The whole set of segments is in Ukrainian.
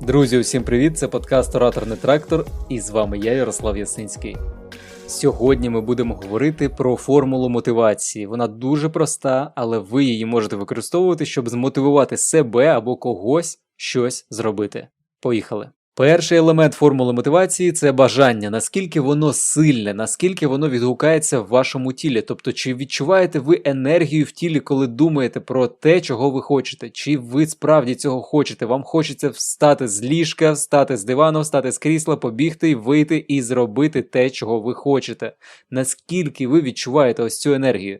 Друзі, усім привіт! Це подкаст Ораторний трактор, і з вами я, Ярослав Ясинський. Сьогодні ми будемо говорити про формулу мотивації. Вона дуже проста, але ви її можете використовувати, щоб змотивувати себе або когось щось зробити. Поїхали! Перший елемент формули мотивації це бажання, наскільки воно сильне, наскільки воно відгукається в вашому тілі. Тобто, чи відчуваєте ви енергію в тілі, коли думаєте про те, чого ви хочете, чи ви справді цього хочете? Вам хочеться встати з ліжка, встати з дивану, встати з крісла, побігти, вийти і зробити те, чого ви хочете. Наскільки ви відчуваєте ось цю енергію?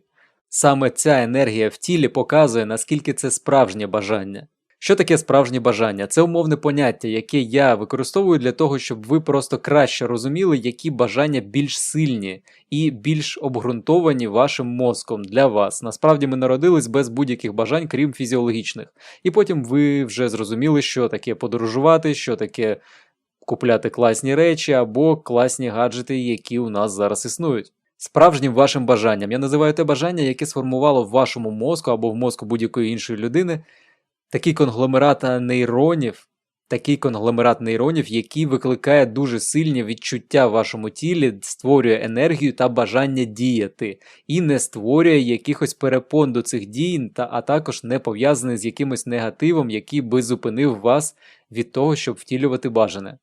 Саме ця енергія в тілі показує, наскільки це справжнє бажання. Що таке справжнє бажання? Це умовне поняття, яке я використовую для того, щоб ви просто краще розуміли, які бажання більш сильні і більш обґрунтовані вашим мозком для вас. Насправді ми народились без будь-яких бажань, крім фізіологічних. І потім ви вже зрозуміли, що таке подорожувати, що таке купляти класні речі або класні гаджети, які у нас зараз існують. Справжнім вашим бажанням я називаю те бажання, яке сформувало в вашому мозку або в мозку будь-якої іншої людини такий конгломерат нейронів, такий конгломерат нейронів, який викликає дуже сильні відчуття в вашому тілі, створює енергію та бажання діяти, і не створює якихось перепон до цих дій, та, а також не пов'язаний з якимось негативом, який би зупинив вас від того, щоб втілювати бажане.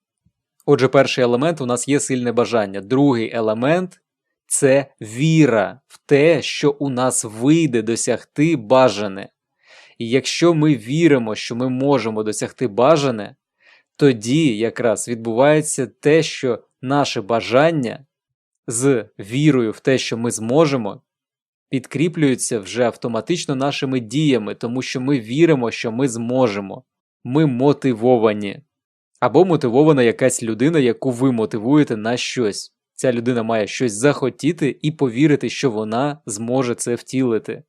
Отже, перший елемент у нас є сильне бажання. Другий елемент це віра в те, що у нас вийде досягти бажане. І якщо ми віримо, що ми можемо досягти бажане, тоді якраз відбувається те, що наше бажання з вірою в те, що ми зможемо, підкріплюється вже автоматично нашими діями, тому що ми віримо, що ми зможемо. Ми мотивовані. Або мотивована якась людина, яку ви мотивуєте на щось. Ця людина має щось захотіти і повірити, що вона зможе це втілити,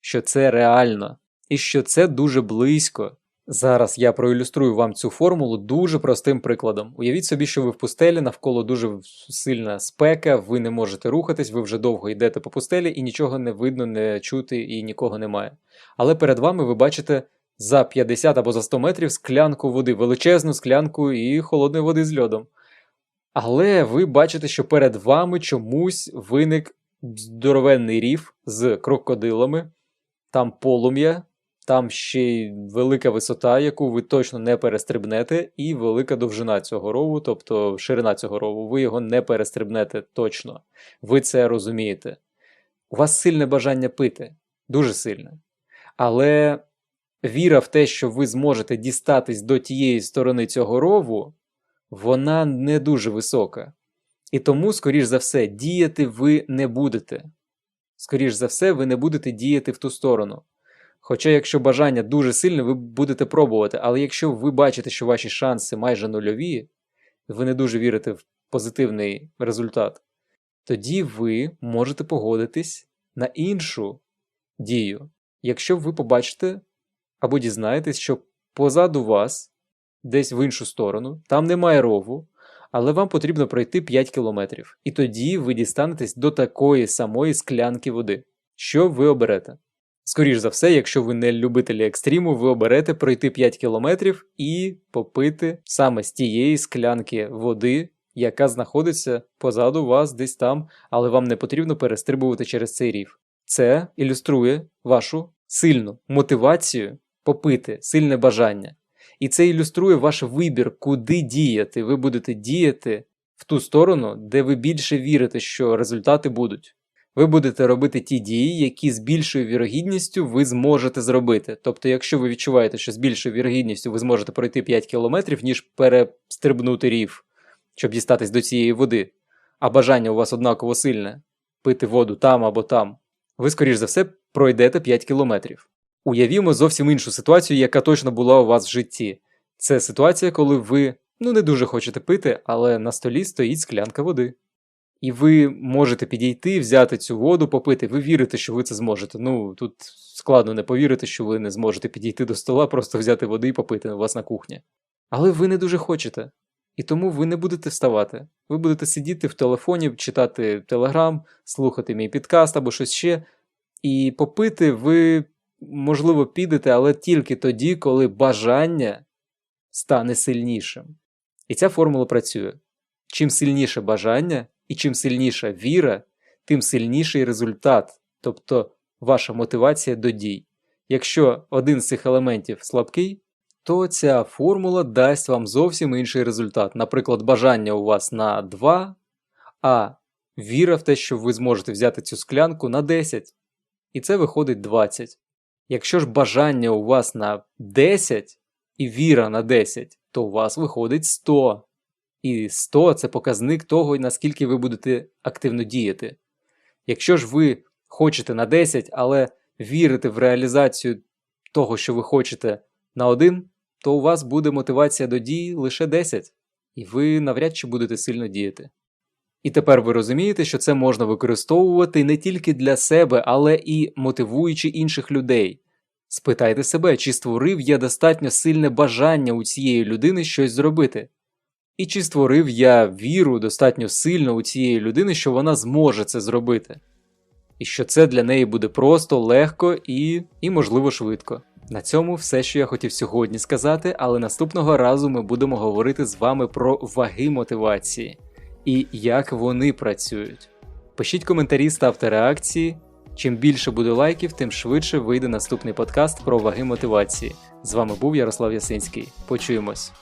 що це реально і що це дуже близько. Зараз я проілюструю вам цю формулу дуже простим прикладом. Уявіть собі, що ви в пустелі, навколо дуже сильна спека, ви не можете рухатись, ви вже довго йдете по пустелі і нічого не видно, не чути і нікого немає. Але перед вами ви бачите за 50 або за 100 метрів склянку води, величезну склянку і холодної води з льодом. Але ви бачите, що перед вами чомусь виник здоровенний рів з крокодилами, там полум'я. Там ще й велика висота, яку ви точно не перестрибнете, і велика довжина цього рову, тобто ширина цього рову, ви його не перестрибнете точно. Ви це розумієте. У вас сильне бажання пити, дуже сильне. Але віра в те, що ви зможете дістатись до тієї сторони цього рову, вона не дуже висока. І тому, скоріш за все, діяти ви не будете. Скоріш за все, ви не будете діяти в ту сторону. Хоча, якщо бажання дуже сильне, ви будете пробувати, але якщо ви бачите, що ваші шанси майже нульові, ви не дуже вірите в позитивний результат, тоді ви можете погодитись на іншу дію. Якщо ви побачите або дізнаєтесь, що позаду вас, десь в іншу сторону, там немає рову, але вам потрібно пройти 5 кілометрів, і тоді ви дістанетесь до такої самої склянки води. Що ви оберете? Скоріш за все, якщо ви не любителі екстриму, ви оберете пройти 5 кілометрів і попити саме з тієї склянки води, яка знаходиться позаду вас десь там, але вам не потрібно перестрибувати через цей рів. Це ілюструє вашу сильну мотивацію попити, сильне бажання. І це ілюструє ваш вибір, куди діяти. Ви будете діяти в ту сторону, де ви більше вірите, що результати будуть. Ви будете робити ті дії, які з більшою вірогідністю ви зможете зробити. Тобто, якщо ви відчуваєте, що з більшою вірогідністю ви зможете пройти 5 кілометрів, ніж перестрибнути рів, щоб дістатись до цієї води, а бажання у вас однаково сильне пити воду там або там, ви, скоріш за все, пройдете 5 кілометрів. Уявімо зовсім іншу ситуацію, яка точно була у вас в житті. Це ситуація, коли ви ну не дуже хочете пити, але на столі стоїть склянка води. І ви можете підійти, взяти цю воду, попити. Ви вірите, що ви це зможете. Ну тут складно не повірити, що ви не зможете підійти до стола, просто взяти води і попити у вас на кухні. Але ви не дуже хочете. І тому ви не будете вставати. Ви будете сидіти в телефоні, читати телеграм, слухати мій підкаст або щось ще. І попити ви, можливо, підете, але тільки тоді, коли бажання стане сильнішим. І ця формула працює. Чим сильніше бажання і чим сильніша віра, тим сильніший результат, тобто ваша мотивація до дій. Якщо один з цих елементів слабкий, то ця формула дасть вам зовсім інший результат. Наприклад, бажання у вас на 2, а віра в те, що ви зможете взяти цю склянку на 10. І це виходить 20. Якщо ж бажання у вас на 10 і віра на 10, то у вас виходить 100. І 100 це показник того, наскільки ви будете активно діяти. Якщо ж ви хочете на 10, але вірите в реалізацію того, що ви хочете на 1, то у вас буде мотивація до дії лише 10, і ви навряд чи будете сильно діяти. І тепер ви розумієте, що це можна використовувати не тільки для себе, але і мотивуючи інших людей. Спитайте себе, чи створив я достатньо сильне бажання у цієї людини щось зробити. І чи створив я віру достатньо сильно у цієї людини, що вона зможе це зробити, і що це для неї буде просто, легко і, і можливо швидко. На цьому все, що я хотів сьогодні сказати, але наступного разу ми будемо говорити з вами про ваги мотивації і як вони працюють. Пишіть коментарі, ставте реакції. Чим більше буде лайків, тим швидше вийде наступний подкаст про ваги мотивації. З вами був Ярослав Ясинський. Почуємось.